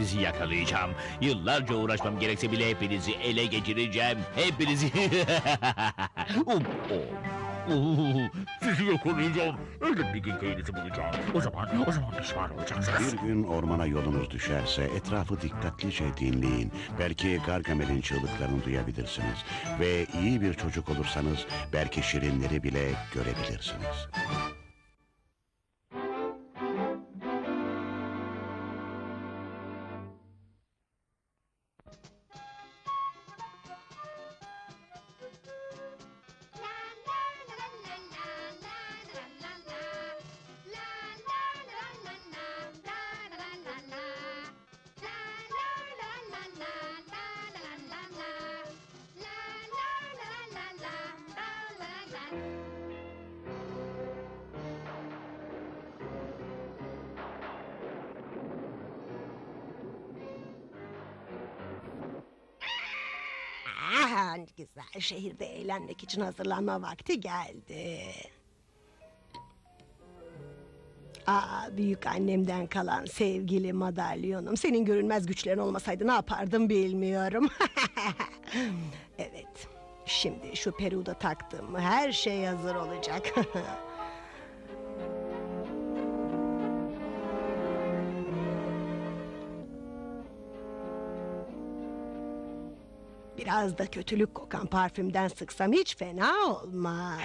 Sizi yakalayacağım. Yıllarca uğraşmam gerekse bile hepinizi ele geçireceğim. Hepinizi. Um, Sizi yakalayacağım. Elbet bir gün köyünüzü bulacağım. O zaman, o zaman pişman olacaksınız. Bir gün ormana yolunuz düşerse etrafı dikkatlice dinleyin. Belki Gargamel'in çığlıklarını duyabilirsiniz. Ve iyi bir çocuk olursanız belki şirinleri bile görebilirsiniz. Ah, güzel şehirde eğlenmek için hazırlanma vakti geldi. Aa, büyük annemden kalan sevgili madalyonum. Senin görünmez güçlerin olmasaydı ne yapardım bilmiyorum. evet. Şimdi şu peruda taktım mı her şey hazır olacak. Biraz da kötülük kokan parfümden sıksam hiç fena olmaz.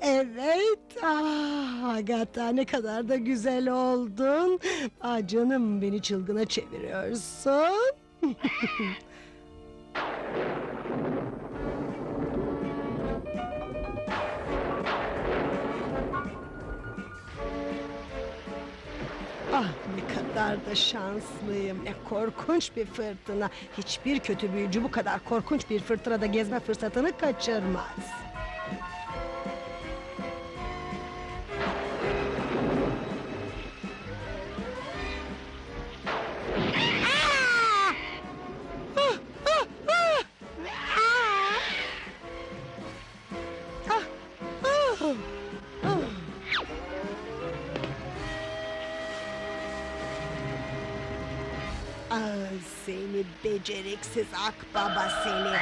Evet, ah Agatha ne kadar da güzel oldun. Ah canım beni çılgına çeviriyorsun. kadar da şanslıyım. Ne korkunç bir fırtına. Hiçbir kötü büyücü bu kadar korkunç bir fırtınada gezme fırsatını kaçırmaz. Beceriksiz akbaba seni.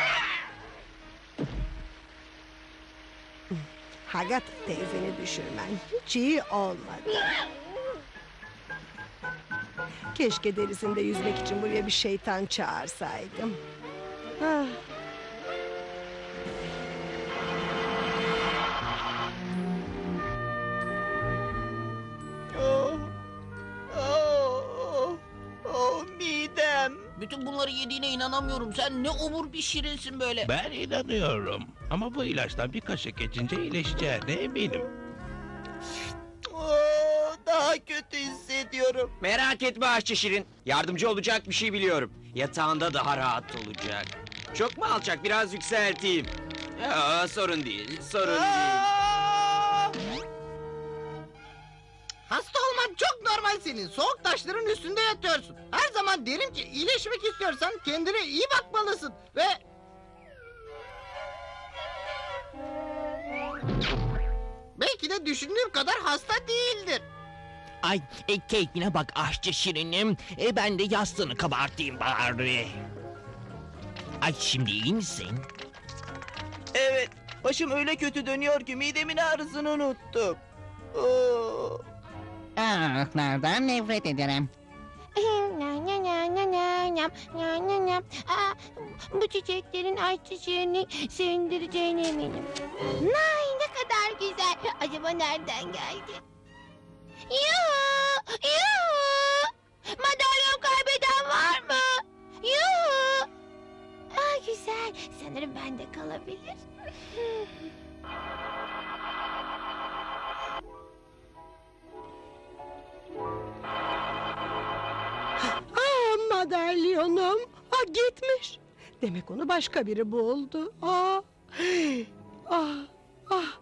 Hagat teyzeni düşürmen hiç iyi olmadı. Keşke derisinde yüzmek için buraya bir şeytan çağırsaydım. Ah. Bütün bunları yediğine inanamıyorum. Sen ne obur bir şirinsin böyle. Ben inanıyorum. Ama bu ilaçtan bir kaşık geçince iyileşeceğine eminim. Daha kötü hissediyorum. Merak etme aşçı Şirin. Yardımcı olacak bir şey biliyorum. Yatağında daha rahat olacak. Çok mu alçak? Biraz yükselteyim. Ya, sorun değil, sorun değil. Aa! Normal senin. Soğuk taşların üstünde yatıyorsun. Her zaman derim ki iyileşmek istiyorsan kendine iyi bakmalısın. Ve... Belki de düşündüğüm kadar hasta değildir. Ay e, keyfine bak aşçı şirinim. E, ben de yastığını kabartayım bari. Ay şimdi iyi misin? Evet, başım öyle kötü dönüyor ki midemin ağrısını unuttum. Oo. Nereden nefret ederim. Nyam, nyam, nyam, nyam, nyam, nyam, nyam, nyam. Aa, bu çiçeklerin ayçiçeğini sevindireceğine eminim. Nay ne kadar güzel. Acaba nereden geldi? Yuhu! Yuhu! Madalyon kaybeden var mı? Yuhu! Aa, güzel. Sanırım bende kalabilir. Demek onu başka biri buldu. Ah, ah, ah,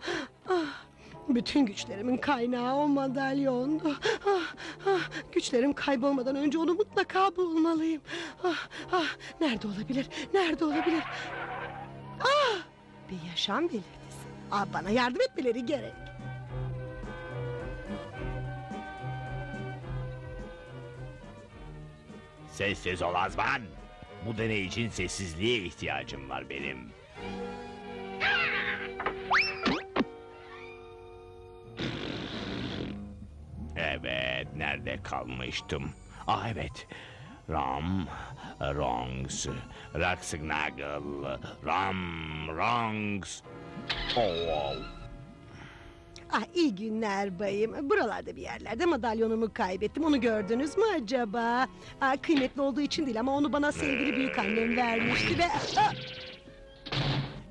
ah. Bütün güçlerimin kaynağı o madalyondu. Ah, ah. Güçlerim kaybolmadan önce onu mutlaka bulmalıyım. Ah, ah. Nerede olabilir? Nerede olabilir? Ah, bir yaşam belirtisi. Ah, bana yardım etmeleri gerek. Sessiz ol Azman. Bu deney için sessizliğe ihtiyacım var benim. Evet, nerede kalmıştım? Ah evet. Ram, Rongs, Raxnagel, Ram, Rongs. Oh, Ah iyi günler bayım. Buralarda bir yerlerde madalyonumu kaybettim. Onu gördünüz mü acaba? Ah, kıymetli olduğu için değil ama onu bana sevgili büyük annem vermişti ve... Ah,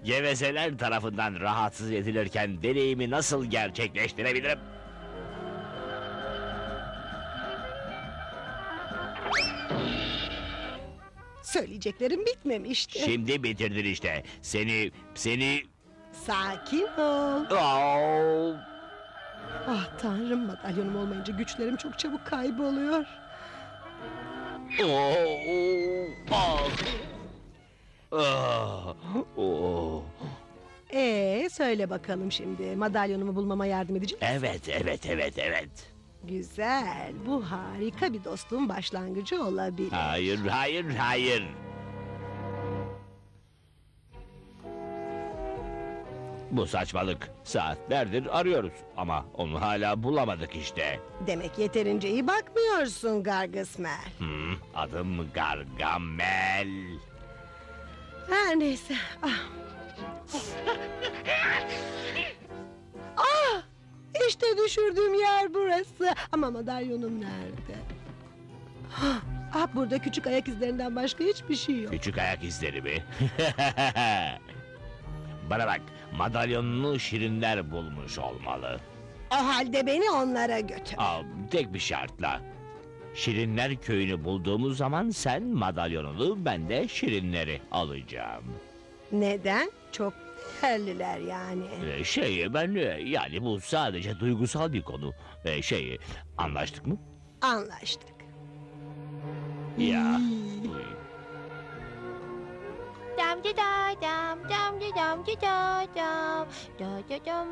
Gevezeler tarafından rahatsız edilirken deneyimi nasıl gerçekleştirebilirim? söyleyeceklerim bitmemişti. Şimdi bitirdin işte. Seni, seni... Sakin ol. Oh! Ah tanrım madalyonum olmayınca güçlerim çok çabuk kayboluyor. Oh! Ah! Oh! Ee söyle bakalım şimdi madalyonumu bulmama yardım edecek misin? Evet, evet, evet, evet. Güzel. Bu harika bir dostluğun başlangıcı olabilir. Hayır, hayır, hayır. Bu saçmalık. Saatlerdir arıyoruz ama onu hala bulamadık işte. Demek yeterince iyi bakmıyorsun Gargısmer. Hmm, adım Gargamel. Her neyse. Ah. ah! İşte düşürdüğüm yer burası. Ama madalyonum nerede? Ah, ah, burada küçük ayak izlerinden başka hiçbir şey yok. Küçük ayak izleri mi? Bana bak, madalyonunu şirinler bulmuş olmalı. O halde beni onlara götür. Aa, tek bir şartla. Şirinler köyünü bulduğumuz zaman sen madalyonunu, ben de şirinleri alacağım. Neden? Çok değerliler yani. Ee, şey, ben e, yani bu sadece duygusal bir konu. Ee, şey, anlaştık mı? Anlaştık. Ya. Dam da da dam dam da dam da da dam da da dam.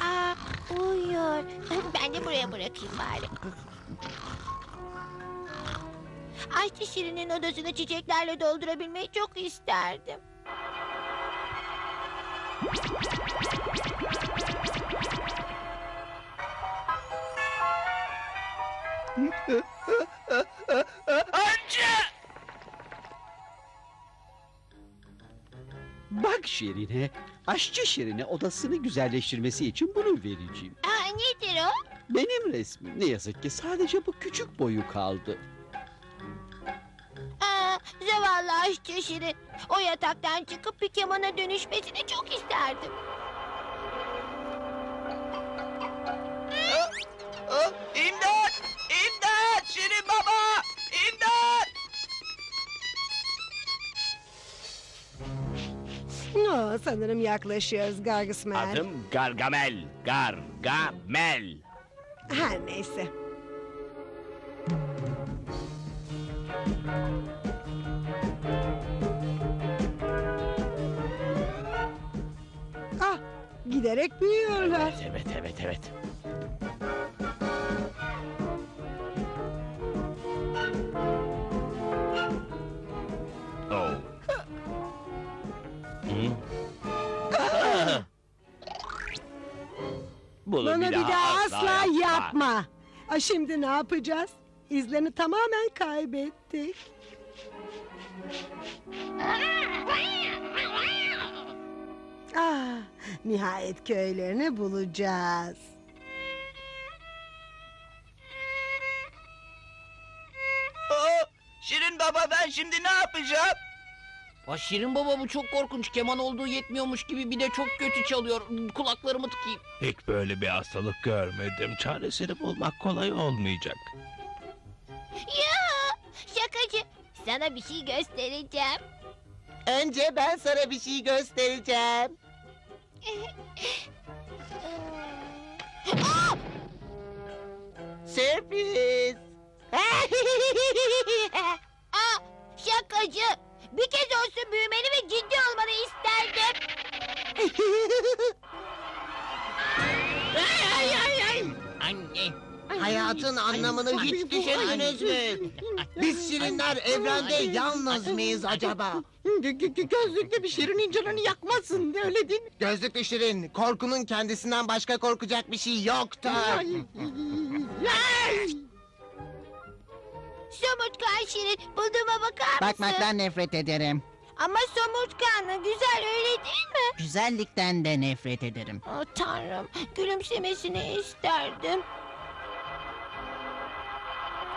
Aa uyuyor. Ben de buraya bırakayım bari. Ayşe Şirin'in odasını çiçeklerle doldurabilmeyi çok isterdim. Bak Şirine, aşçı Şirine odasını güzelleştirmesi için bunu vereceğim. Aa, nedir o? Benim resmim ne yazık ki sadece bu küçük boyu kaldı. Aa, zavallı Ayşe Şirin. O yataktan çıkıp bir kemana dönüşmesini çok isterdim. İmdat! İmdat! No, sanırım yaklaşıyoruz Gargısmer. Adım Gargamel. Gargamel. Her neyse. Ah, giderek büyüyorlar. Evet, evet, evet, bir daha asla yapma. Ah, şimdi ne yapacağız? İzlerini tamamen kaybettik. Ah, nihayet köylerini bulacağız. Şirin baba ben şimdi ne yapacağım? Aa, Şirin baba bu çok korkunç. Keman olduğu yetmiyormuş gibi bir de çok kötü çalıyor. Kulaklarımı tıkayım. Hiç böyle bir hastalık görmedim. Çaresini bulmak kolay olmayacak. Ya şakacı. Sana bir şey göstereceğim. Önce ben sana bir şey göstereceğim. Aa! Sürpriz. Aa, şakacı. Bir kez olsun büyümeni ve ciddi olmanı isterdim. Anne. Hayatın anlamını hiç düşündünüz mü? Biz şirinler evrende yalnız mıyız acaba? Gözlüklü bir şirinin canını yakmasın öyle değil mi? Gözlüklü şirin korkunun kendisinden başka korkacak bir şey yoktur. Somurtkan Şirin bulduğuma bakar mısın? Bakmaktan nefret ederim. Ama somurtkan güzel öyle değil mi? Güzellikten de nefret ederim. Oh, tanrım gülümsemesini isterdim.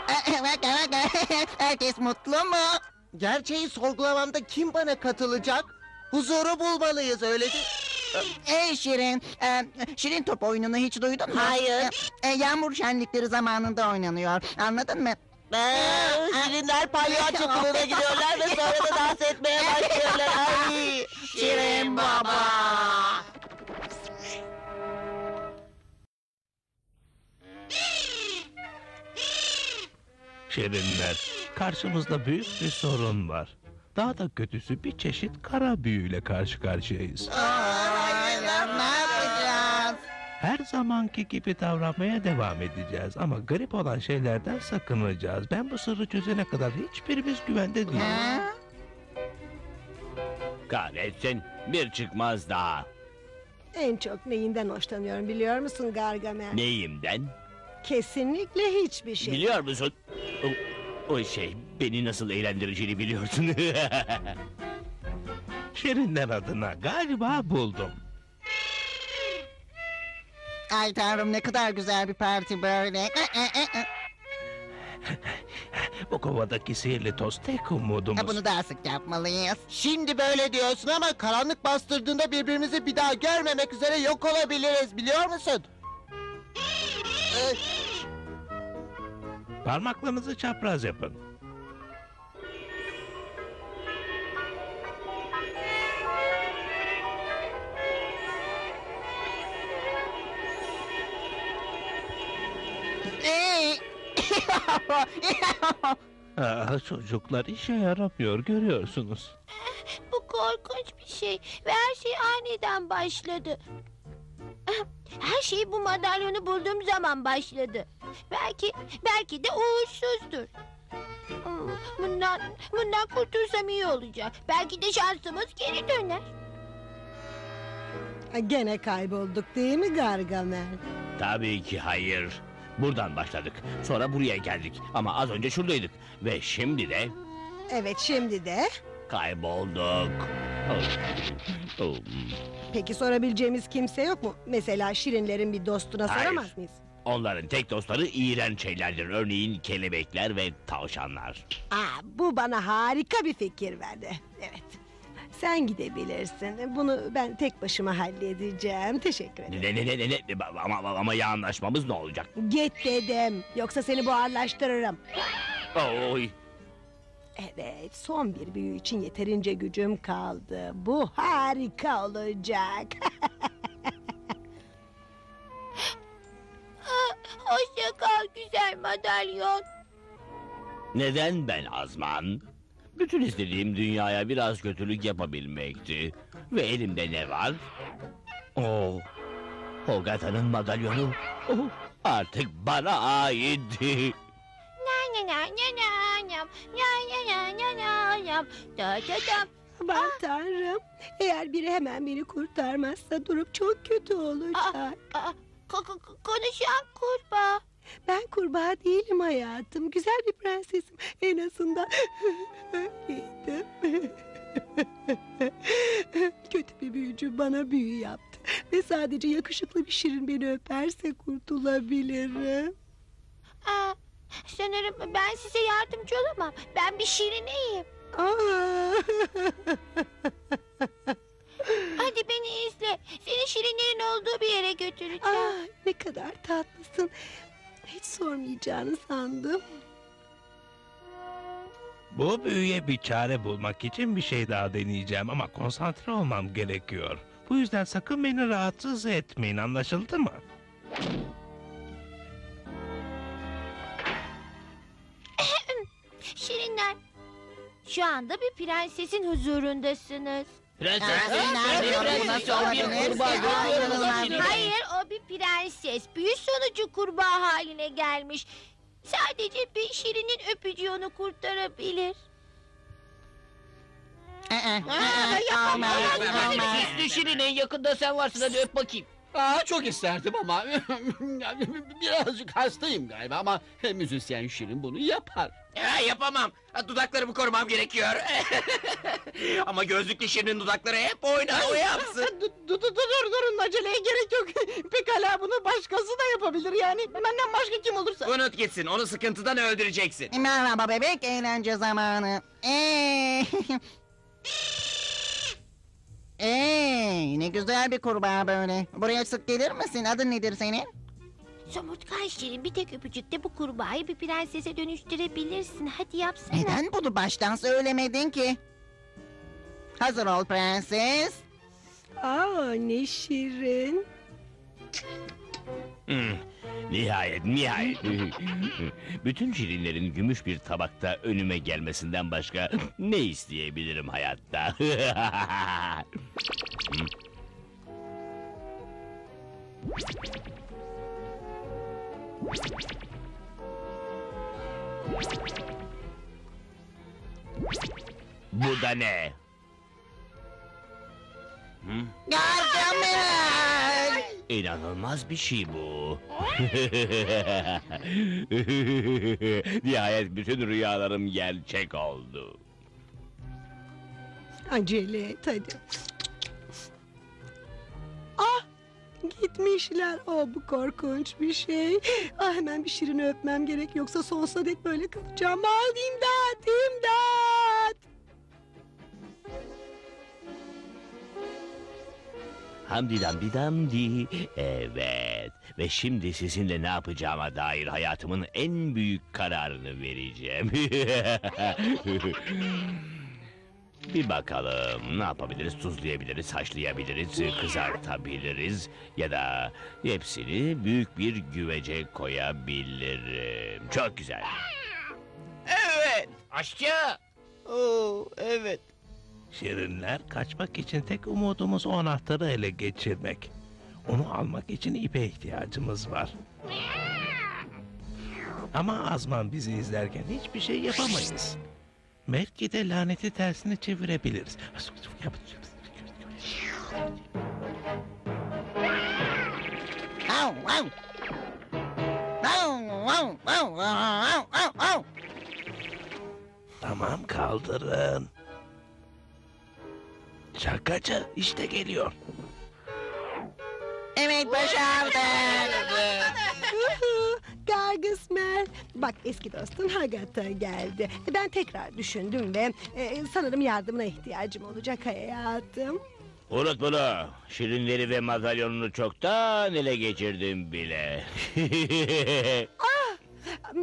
Herkes mutlu mu? Gerçeği sorgulamamda kim bana katılacak? Huzuru bulmalıyız öyle değil Ey Şirin, e, Şirin top oyununu hiç duydun mu? Hayır. E, e, yağmur şenlikleri zamanında oynanıyor. Anladın mı? Şirinler palyaço kılığına gidiyorlar ve sonra da dans etmeye başlıyorlar. Ay. Şirin baba. Şirinler, karşımızda büyük bir sorun var. Daha da kötüsü bir çeşit kara büyüyle karşı karşıyayız. Yapacağız? Her zamanki gibi davranmaya devam edeceğiz ama garip olan şeylerden sakınacağız. Ben bu sırrı çözene kadar hiçbirimiz güvende değiliz. Kahretsin bir çıkmaz daha. En çok neyinden hoşlanıyorum biliyor musun Gargamel? Neyimden? Kesinlikle hiçbir şey. Biliyor musun? O, o şey beni nasıl eğlendireceğini biliyorsun. Şirinler adına galiba buldum. Ay tanrım ne kadar güzel bir parti böyle. E, e, e, e. Bu kovadaki sihirli toz tek umudumuz. Ha, Bunu daha sık yapmalıyız. Şimdi böyle diyorsun ama karanlık bastırdığında birbirimizi bir daha görmemek üzere yok olabiliriz biliyor musun? Ee, Parmaklarınızı çapraz yapın. Ah, çocuklar işe yaramıyor görüyorsunuz. Bu korkunç bir şey ve her şey aniden başladı. Her şey bu madalyonu bulduğum zaman başladı. Belki, belki de uğursuzdur. Hmm, Bundan, bundan kurtulsam iyi olacak. Belki de şansımız geri döner. Ha, Gene kaybolduk değil mi Gargamel? Tabii ki hayır. Buradan başladık. Sonra buraya geldik. Ama az önce şuradaydık. Ve şimdi de Evet şimdi de. kaybolduk. Oh. Oh. Peki sorabileceğimiz kimse yok mu? Mesela Şirinlerin bir dostuna Hayır. soramaz mıyız? Onların tek dostları iğrenç şeylerdir. Örneğin kelebekler ve tavşanlar. Aa, bu bana harika bir fikir verdi. Evet. Sen gidebilirsin. Bunu ben tek başıma halledeceğim. Teşekkür ederim. Ne ne ne ne ne ama, ama, ama ya anlaşmamız ne olacak? Git dedim. Yoksa seni buharlaştırırım. Oy. Evet, son bir büyü için yeterince gücüm kaldı. Bu harika olacak. Hoşça kal güzel madalyon. Neden ben Azman? Bütün istediğim dünyaya biraz kötülük yapabilmekti. Ve elimde ne var? Oh, Oo, Hogata'nın madalyonu oh, artık bana aitti. Aman tanrım. Eğer biri hemen beni kurtarmazsa durup çok kötü olacak. Aa, aa, konuşan kurbağa. Ben kurbağa değilim hayatım. Güzel bir prensesim. En azından öyleydim. Kötü bir büyücü bana büyü yaptı. Ve sadece yakışıklı bir şirin beni öperse kurtulabilirim. Aa, sanırım ben size yardımcı olamam. Ben bir şirineyim. Aa! Hadi beni izle. Seni şirinlerin olduğu bir yere götüreceğim. Aa, ne kadar tatlısın. Hiç sormayacağını sandım. Bu büyüye bir çare bulmak için bir şey daha deneyeceğim ama konsantre olmam gerekiyor. Bu yüzden sakın beni rahatsız etmeyin anlaşıldı mı? Şirinler. Şu anda bir prensesin huzurundasınız. Prenses. İnanmıyorum bu nasıl olabilir? Aa, inanılmaz. Hayır o bir prenses. Büyü sonucu kurbağa haline gelmiş. Sadece bir şirinin öpücüğü onu kurtarabilir. Aa, aa, Olmaz, olmaz. Süslü Şirin'in yakında sen varsın hadi öp bakayım. Aa, çok isterdim ama birazcık hastayım galiba ama müzisyen Şirin bunu yapar. Ha, yapamam. Ha, Dudaklarımı korumam gerekiyor. Ama gözlüklü Şirin'in dudakları hep oynar. O yapsın. Dur, dur, dur, dur, durun aceleye gerek yok. Pekala bunu başkası da yapabilir yani. Benden başka kim olursa. Unut gitsin. Onu sıkıntıdan öldüreceksin. Merhaba bebek, eğlence zamanı. Eee. Eee, ne güzel bir kurbağa böyle. Buraya sık gelir misin? Adın nedir senin? Somurtkan Şirin bir tek öpücükte bu kurbağayı bir prensese dönüştürebilirsin. Hadi yapsana. Neden bunu baştan söylemedin ki? Hazır ol prenses. Aa ne şirin. Hmm, Nihayet, nihayet. Bütün şirinlerin gümüş bir tabakta önüme gelmesinden başka ne isteyebilirim hayatta? Bu da ne? Hmm? Gargamel! İnanılmaz bir şey bu. Nihayet bütün rüyalarım gerçek oldu. Acele et hadi. Gitmişler. Oh bu korkunç bir şey. Ah hemen bir şirini öpmem gerek yoksa sonsuza dek böyle kalacağım. Ah imdat imdat. Hamdi damdi damdi. Evet. Ve şimdi sizinle ne yapacağıma dair hayatımın en büyük kararını vereceğim. Bir bakalım ne yapabiliriz? Tuzlayabiliriz, haşlayabiliriz, kızartabiliriz ya da hepsini büyük bir güvece koyabilirim. Çok güzel. Evet. Aşçı. Oo, evet. Şirinler kaçmak için tek umudumuz o anahtarı ele geçirmek. Onu almak için ipe ihtiyacımız var. Ama Azman bizi izlerken hiçbir şey yapamayız. Belki de laneti tersine çevirebiliriz. Tamam kaldırın. Şakacı işte geliyor. Evet başardık. Gargısmer. Bak eski dostun Hagata geldi. Ben tekrar düşündüm ve e, sanırım yardımına ihtiyacım olacak hayatım. Unut bunu. Şirinleri ve madalyonunu çoktan ele geçirdim bile.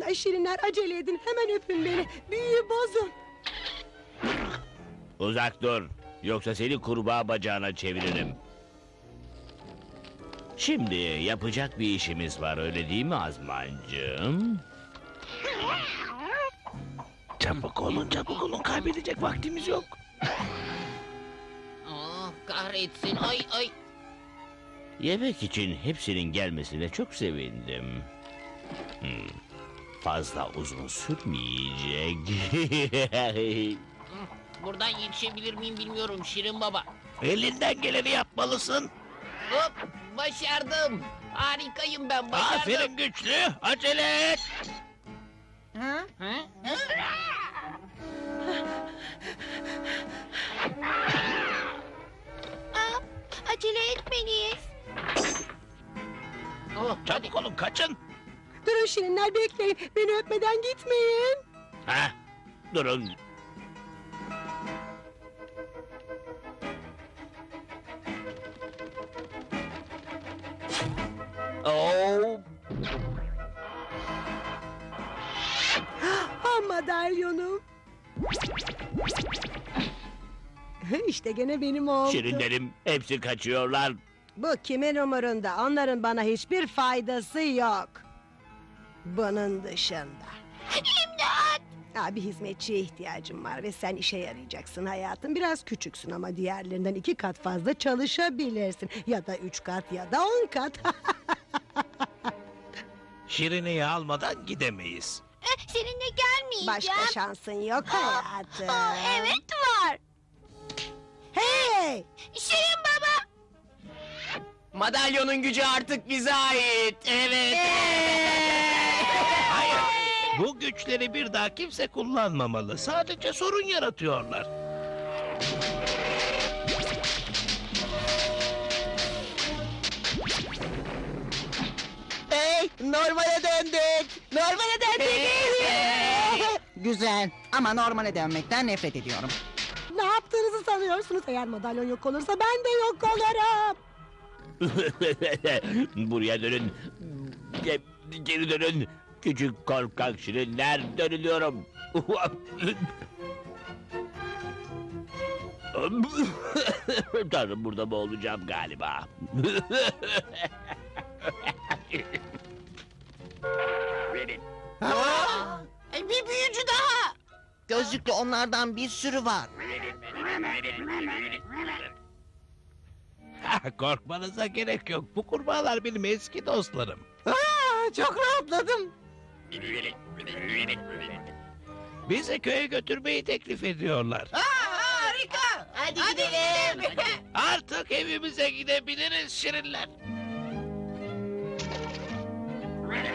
Ay, Şirinler acele edin hemen öpün beni. Büyüyü bozun. Uzak dur. Yoksa seni kurbağa bacağına çeviririm. Şimdi yapacak bir işimiz var öyle değil mi Azmancığım? Çabuk olun çabuk olun kaybedecek vaktimiz yok. Aa, kahretsin ay ay. Yemek için hepsinin gelmesine çok sevindim. Hmm, Fazla uzun sürmeyecek. Buradan yetişebilir miyim bilmiyorum Şirin baba. Elinden geleni yapmalısın. Hop başardım. Harikayım ben başardım. Aferin güçlü acele et. Hı? Hı? Aa, acele etmeliyiz. Oh, hadi. Çabuk olun kaçın. Durun Şirinler bekleyin. Beni öpmeden gitmeyin. ha, durun. Madalyonum. işte gene benim oldu. Şirinlerim hepsi kaçıyorlar. Bu kimin umurunda? Onların bana hiçbir faydası yok. Bunun dışında. İmdat! Ha, bir hizmetçiye ihtiyacım var ve sen işe yarayacaksın hayatım. Biraz küçüksün ama diğerlerinden iki kat fazla çalışabilirsin. Ya da üç kat ya da on kat. Şirineyi almadan gidemeyiz. Seninle gelmeyeceğim. Başka şansın yok hayatım. Aa, evet var. Hey! Şirin baba. Madalyonun gücü artık bize ait. Evet. Hayır. Bu güçleri bir daha kimse kullanmamalı. Sadece sorun yaratıyorlar. Hey normale döndük. Normale döndük. Güzel ama normale dönmekten nefret ediyorum. Ne yaptığınızı sanıyorsunuz? Eğer madalyon yok olursa ben de yok olurum. Buraya dönün. Ge- Geri dönün. Küçük korkak şirinler dönülüyorum. Tanrım burada mı olacağım galiba? Bir büyücü daha. Gözlüklü onlardan bir sürü var. Korkmanıza gerek yok. Bu kurbağalar benim eski dostlarım. Aa, çok rahatladım. Bizi köye götürmeyi teklif ediyorlar. harika. Hadi, gidelim. Artık evimize gidebiliriz şirinler.